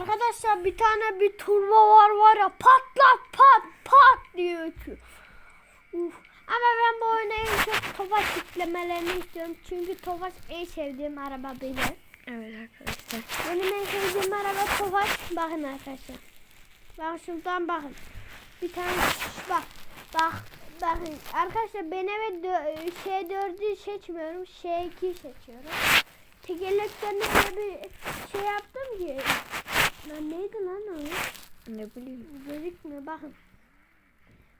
Arkadaşlar bir tane bir turbo var var ya patlat pat pat diye ötüyor. Uf. Ama ben bu oyuna en çok Tofaş yüklemelerini istiyorum. Çünkü Tofaş en sevdiğim araba benim. Evet arkadaşlar. Benim en sevdiğim araba Tofaş. Bakın arkadaşlar. Bakın şuradan bakın. Bir tane bak. Bak. Bakın arkadaşlar ben eve dö- şey dördü seçmiyorum. Şey iki seçiyorum. Tekerleklerini böyle bir şey yaptım ki. Lan neydi lan o? Ne bileyim. Gözükmüyor bakın.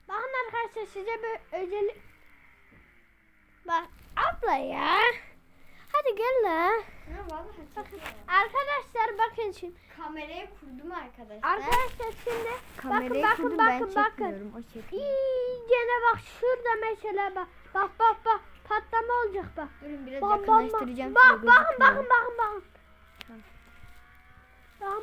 Bakın arkadaşlar size bir özel... Bak abla ya. Hadi gel la. Bakın arkadaşlar bakın şimdi. Kamerayı kurdum arkadaşlar. Arkadaşlar şimdi Kamerayı bakın kurdum bakın ben bakın bakın. İyicene bak şurada mesela bak. Bak bak bak patlama olacak bak. Durun biraz Bak yakınlaştıracağım Bak bakın bakın bakın bakın. Tamam.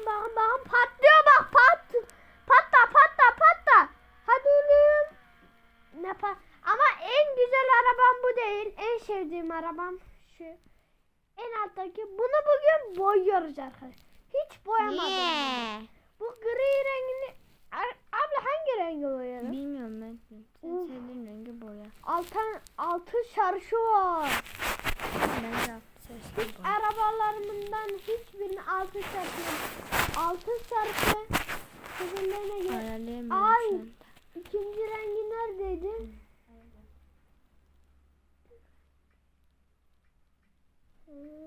Bakın bakın patlıyor bak pat. Patla patla patla. Hadi oğlum. Ne pat Ama en güzel arabam bu değil. En sevdiğim arabam şu. En alttaki. Bunu bugün boyuyoruz arkadaşlar. Hiç boyamadım. Yeah. Bu gri rengini abla hangi rengi boyadın? Bilmiyorum ben. Sen Uf. sevdiğin rengi boya. Altın altı şarjı var. Ben de yaptım. Seçtim. boya. Arabalarımdan hiçbirinin altı şarjı yok. Altın sizinlerine göre. Ayarlayamıyorum Ay. İkinci rengi neredeydi? Hmm.